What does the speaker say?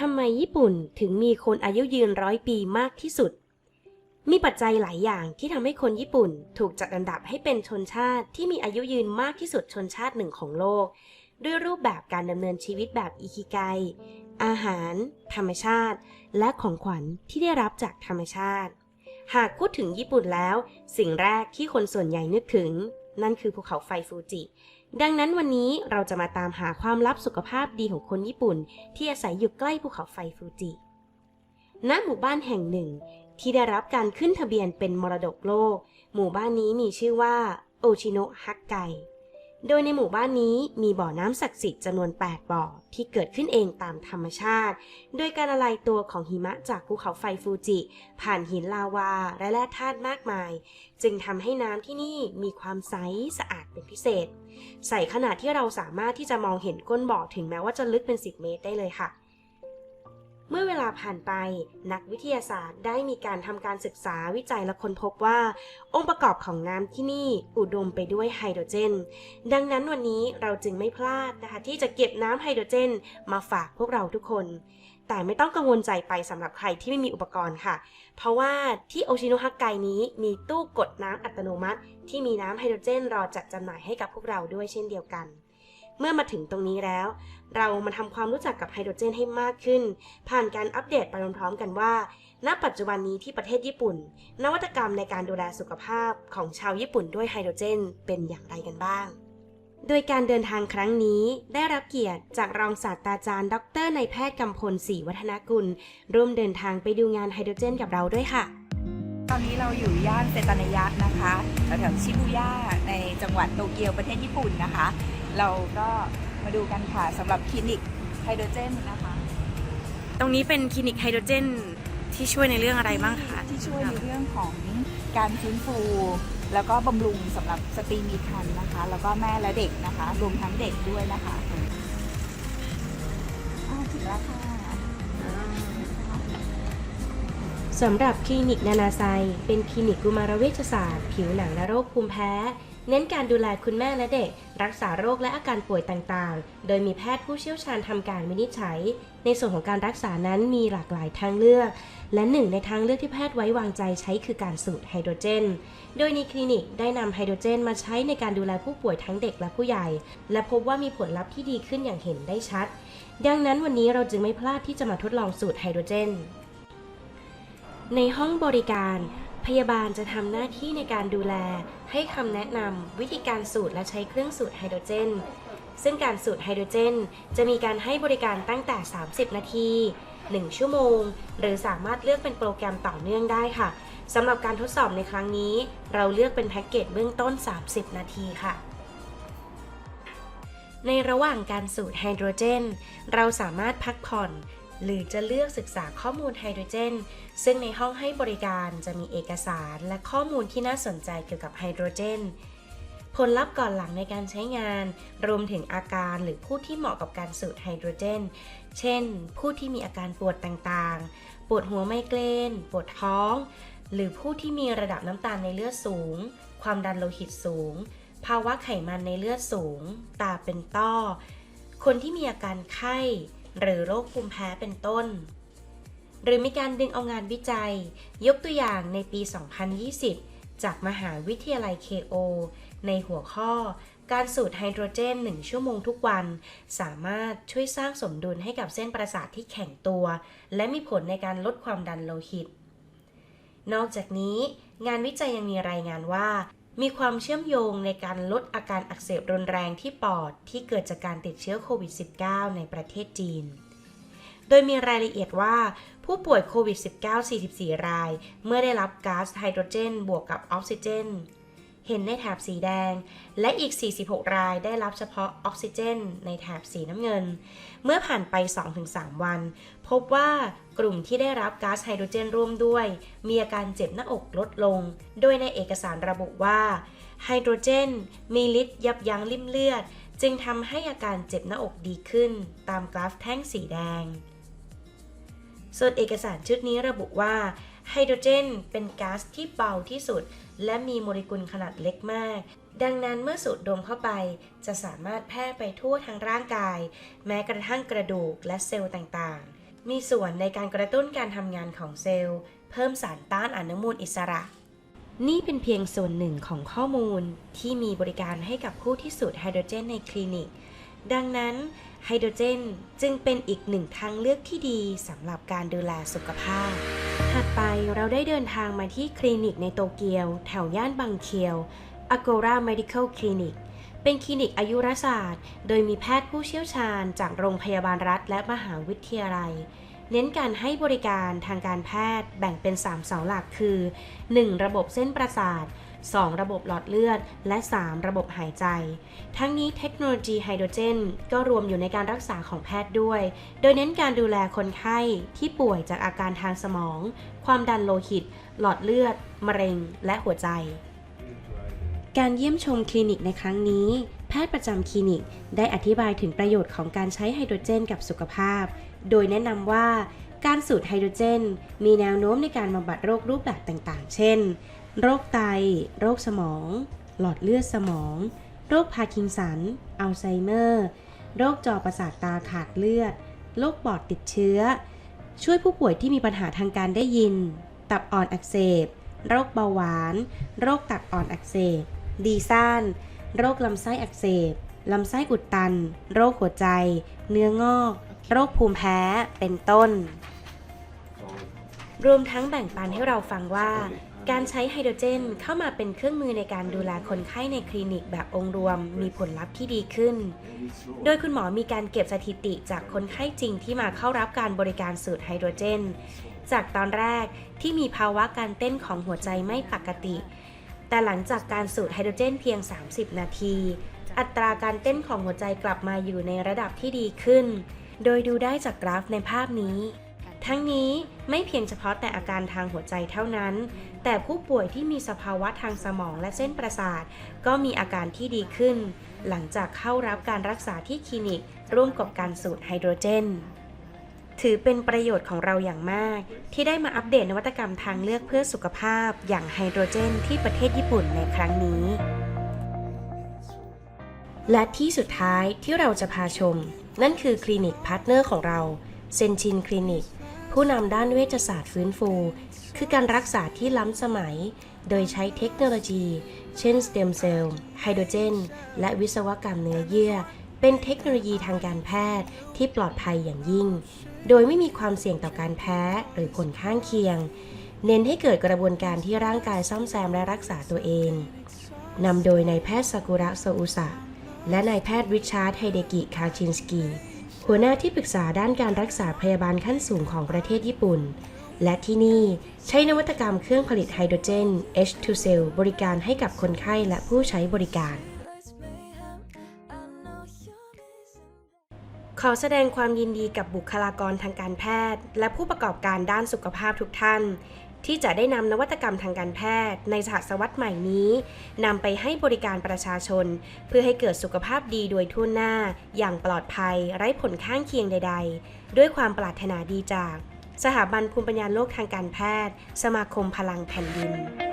ทำไมญี่ปุ่นถึงมีคนอายุยืนร้อยปีมากที่สุด มีปัจจัยหลายอย่างที่ทำให้คนญี่ปุ่นถูกจัดอันดับให้เป็นชนชาติที่มีอายุยืนมากที่สุดชนชาติหนึ่งของโลก ด้วยรูปแบบการดำเนินชีวิตแบบอิคิไก อาหาร ธรรมชาติ และของขวัญที่ได้รับจากธรรมชาติ หากพูดถึงญี่ปุ่นแล้ว สิ่งแรกที่คนส่วนใหญ่นึกถึง นั่นคือภูเขาไฟฟูจิ ดังนั้นวันนี้เราจะมาตามหาความลับสุขภาพดีของคนญี่ปุ่น ที่อาศัยอยู่ใกล้ภูเขาไฟฟูจิ ณ หมู่บ้านแห่งหนึ่ง ที่ได้รับการขึ้นทะเบียนเป็นมรดกโลก หมู่บ้านนี้มีชื่อว่าโอชิโนะฮักไก โดยในหมู่บ้านนี้มีบ่อน้ำศักดิ์สิทธิ์จำนวน 8 บ่อที่เกิดขึ้นเองตามธรรมชาติ โดยการละลายตัวของหิมะจากภูเขาไฟฟูจิ ผ่านหินลาวาและแร่ธาตุมากมาย จึงทำให้น้ำที่นี่มีความใสสะอาดเป็นพิเศษ ใส่ขนาดที่เราสามารถที่จะมองเห็นก้นบ่อถึงแม้ว่าจะลึกเป็น 10 เมตรได้เลยค่ะ เมื่อเวลาผ่านไป นักวิทยาศาสตร์ได้มีการทำการศึกษาวิจัยและค้นพบว่า องค์ประกอบของน้ำที่นี่อุดมไปด้วยไฮโดรเจน ดังนั้นวันนี้เราจึงไม่พลาดนะคะ ที่จะเก็บน้ำไฮโดรเจน มาฝากพวกเราทุกคน แต่ไม่ต้องกังวลใจไปสำหรับใครที่ไม่มีอุปกรณ์ค่ะ เพราะว่าที่โอชิโนฮักไกนี้มีตู้กดน้ำอัตโนมัติ ที่มีน้ำไฮโดรเจนรอจัดจำหน่ายให้กับพวกเราด้วยเช่นเดียวกัน เมื่อมาถึงตรงนี้แล้ว เรามาทำความรู้จักกับไฮโดรเจนให้มากขึ้น ผ่านการอัปเดตไปพร้อมๆกันว่า ณ ปัจจุบันนี้ที่ประเทศญี่ปุ่น นวัตกรรมในการดูแลสุขภาพของชาวญี่ปุ่นด้วยไฮโดรเจน เป็นอย่างไรกันบ้าง โดยการเดินทางครั้งนี้ได้รับเกียรติจากรองศาสตราจารย์ ดรนายแพทย์กำพลศรีวัฒนกุล ร่วมเดินทางไปดูงานไฮโดรเจน กับเราด้วยค่ะตอนนี้เราอยู่ย่านเซตานายะนะคะแถวชิบูย่าในจังหวัดโตเกียวประเทศญี่ปุ่นนะคะ เราก็มาดูกันค่ะสำหรับคลินิกไฮโดรเจนนะคะ ตรงนี้เป็นคลินิกไฮโดรเจนที่ช่วยในเรื่องอะไรบ้างคะที่ช่วยในเรื่องของการฟื้นฟู แล้วก็บำรุงสำหรับสตรีมีครรภ์นะคะ แล้วก็แม่และเด็กนะคะ รวมทั้งเด็กด้วยนะคะอ่าถึงแล้วค่ะสำหรับคลินิกนานาไซ เป็นคลินิกกุมารเวชศาสตร์ ผิวหนังและโรคภูมิแพ้ เน้นการดูแลคุณแม่และเด็ก รักษาโรคและอาการป่วยต่างๆ โดยมีแพทย์ผู้เชี่ยวชาญทำการวินิจฉัย ในส่วนของการรักษานั้นมีหลากหลายทางเลือก และหนึ่งในทางเลือกที่แพทย์ไว้วางใจใช้คือการสูดไฮโดรเจน โดยในคลินิกได้นำไฮโดรเจนมาใช้ในการดูแลผู้ป่วยทั้งเด็กและผู้ใหญ่ และพบว่ามีผลลัพธ์ที่ดีขึ้นอย่างเห็นได้ชัด ดังนั้นวันนี้เราจึงไม่พลาดที่จะมาทดลองสูตรไฮโดรเจน ในห้องบริการพยาบาลจะทำหน้าที่ในการดูแล ให้คำแนะนำวิธีการสูตรและใช้เครื่องสูตรไฮโดรเจน ซึ่งการสูตรไฮโดรเจน จะมีการให้บริการตั้งแต่ 30 นาที 1 ชั่วโมง หรือสามารถเลือกเป็นโปรแกรมต่อเนื่องได้ค่ะสำหรับการทดสอบในครั้งนี้ เราเลือกเป็นแพ็กเกจเบื้องต้น 30 นาทีค่ะในระหว่างการสูดไฮโดรเจน เราสามารถพักผ่อน หรือจะเลือกศึกษาข้อมูลไฮโดรเจน ซึ่งในห้องให้บริการจะมีเอกสารและข้อมูลที่น่าสนใจเกี่ยวกับไฮโดรเจน ผลลัพธ์ก่อนหลังในการใช้งาน รวมถึงอาการหรือผู้ที่เหมาะกับการสูดไฮโดรเจน เช่น ผู้ที่มีอาการปวดต่างๆ ปวดหัวไมเกรน ปวดท้อง หรือผู้ที่มีระดับน้ำตาลในเลือดสูง ความดันโลหิตสูง ภาวะไขมันในเลือดสูง ตาเป็นต้อ คนที่มีอาการไข้ หรือโรคภูมิแพ้เป็นต้น หรือมีการดึงเอางานวิจัย ยกตัวอย่างในปี 2020 จากมหาวิทยาลัยเคโอในหัวข้อการสูดไฮโดรเจน 1 ชั่วโมงทุกวัน สามารถช่วยสร้างสมดุลให้กับเส้นประสาทที่แข็งตัว และมีผลในการลดความดันโลหิต นอกจากนี้ งานวิจัยยังมีรายงานว่า มีความเชื่อมโยงในการลดอาการอักเสบรุนแรงที่ปอดที่เกิดจากการติดเชื้อโควิด -19 ในประเทศจีน โดยมีรายละเอียดว่าผู้ป่วยโควิด -19 44 ราย เมื่อได้รับก๊าซไฮโดรเจน บวกกับออกซิเจน เห็นในแถบสีแดง และอีก 46 รายได้รับเฉพาะออกซิเจน ในแถบสีน้ำเงิน เมื่อผ่านไป 2-3 วัน พบว่ากลุ่มที่ได้รับก๊าซไฮโดรเจนร่วมด้วย มีอาการเจ็บหน้าอกลดลง โดยในเอกสารระบุว่าไฮโดรเจน มีฤทธิ์ยับยั้งริ่มเลือด จึงทำให้อาการเจ็บหน้าอกดีขึ้น ตามกราฟแท่งสีแดงส่วนเอกสารชุดนี้ระบุว่า ไฮโดรเจนเป็นก๊าซที่เบาที่สุด และมีโมเลกุลขนาดเล็กมาก ดังนั้นเมื่อสูดดมเข้าไป จะสามารถแพร่ไปทั่วทั้งร่างกาย แม้กระทั่งกระดูกและเซลล์ต่างๆ มีส่วนในการกระตุ้นการทำงานของเซลล์ เพิ่มสารต้านอนุมูลอิสระ นี่เป็นเพียงส่วนหนึ่งของข้อมูลที่มีบริการให้กับผู้ที่สูดไฮโดรเจนในคลินิก ดังนั้นไฮโดรเจนจึงเป็นอีกหนึ่งทางเลือกที่ดีสำหรับการดูแลสุขภาพ ถัดไปเราได้เดินทางมาที่คลินิกในโตเกียว แถวย่านบางเคียว Agora Medical Clinic เป็นคลินิกอายุรศาสตร์ โดยมีแพทย์ผู้เชี่ยวชาญ จากโรงพยาบาลรัฐและมหาวิทยาลัย เน้นการให้บริการทางการแพทย์แบ่งเป็น 3 เสาหลักคือ 1. ระบบเส้นประสาท 2. ระบบหลอดเลือด และ 3. ระบบหายใจ ทั้งนี้เทคโนโลยีไฮโดรเจน ก็รวมอยู่ในการรักษาของแพทย์ด้วย โดยเน้นการดูแลคนไข้ที่ป่วยจากอาการทางสมอง ความดันโลหิต หลอดเลือด มะเร็ง และหัวใจ การเยี่ยมชมคลินิกในครั้งนี้แพทย์ประจำคลินิกได้อธิบายถึงประโยชน์ของการใช้ไฮโดรเจนกับสุขภาพ โดยแนะนำว่าการสูดไฮโดรเจน มีแนวโน้มในการบำบัดโรครูปแบบต่างๆ เช่น โรคไต โรคสมอง หลอดเลือดสมอง โรคพาร์กินสัน อัลไซเมอร์ โรคจอประสาทตาขาดเลือด โรคปอดติดเชื้อ ช่วยผู้ป่วยที่มีปัญหาทางการได้ยิน ตับอ่อนอักเสบ โรคเบาหวาน โรคตับอ่อนอักเสบ ดีซ่าน โรคลำไส้อักเสบ ลำไส้อุดตัน โรคหัวใจ เนื้องอก โรคภูมิแพ้ เป็นต้น รวมทั้งแบ่งปันให้เราฟังว่า การใช้ไฮโดรเจนเข้ามาเป็นเครื่องมือในการดูแลคนไข้ในคลินิกแบบองค์รวม มีผลลัพธ์ที่ดีขึ้น โดยคุณหมอมีการเก็บสถิติจากคนไข้จริงที่มาเข้ารับการบริการสูตรไฮโดรเจน จากตอนแรกที่มีภาวะการเต้นของหัวใจไม่ปกติ แต่หลังจากการสูดไฮโดรเจนเพียง 30 นาที อัตราการเต้นของหัวใจกลับมาอยู่ในระดับที่ดีขึ้น โดยดูได้จากกราฟในภาพนี้ ทั้งนี้ไม่เพียงเฉพาะแต่อาการทางหัวใจเท่านั้น แต่ผู้ป่วยที่มีสภาวะทางสมองและเส้นประสาท ก็มีอาการที่ดีขึ้น หลังจากเข้ารับการรักษาที่คลินิก ร่วมกับการสูดไฮโดรเจน ถือเป็นประโยชน์ของเราอย่างมาก ที่ได้มาอัปเดตนวัตกรรมทางเลือกเพื่อสุขภาพ อย่างไฮโดรเจน ที่ประเทศญี่ปุ่นในครั้งนี้ และที่สุดท้ายที่เราจะพาชม นั่นคือคลินิกพาร์ทเนอร์ของเราเซนชินคลินิก ผู้นำด้านเวชศาสตร์ฟื้นฟู คือการรักษาที่ล้ำสมัย โดยใช้เทคโนโลยี เช่นสเต็มเซลล์ไฮโดรเจน และวิศวกรรมเนื้อเยื่อ เป็นเทคโนโลยีทางการแพทย์ที่ปลอดภัยอย่างยิ่ง โดยไม่มีความเสี่ยงต่อการแพ้หรือผลข้างเคียง เน้นให้เกิดกระบวนการที่ร่างกายซ่อมแซมและรักษาตัวเองนำโดยนายแพทย์ซากุระโซอุสะและนายแพทย์ริชาร์ดไฮเดกิ คาชินสกี หัวหน้าที่ปรึกษาด้านการรักษาพยาบาลขั้นสูงของประเทศญี่ปุ่น และที่นี่ใช้นวัตกรรมเครื่องผลิตไฮโดรเจน H2 Cell บริการให้กับคนไข้และผู้ใช้บริการ ขอแสดงความยินดีกับบุคลากรทางการแพทย์ และผู้ประกอบการด้านสุขภาพทุกท่าน ที่จะได้นำนวัตกรรมทางการแพทย์ในศตวรรษใหม่นี้นำไปให้บริการประชาชน เพื่อให้เกิดสุขภาพดีโดยทั่วหน้า อย่างปลอดภัย ไร้ผลข้างเคียงใด ๆ ด้วยความปรารถนาดีจาก สถาบันภูมิปัญญาโลกทางการแพทย์ สมาคมพลังแผ่นดิน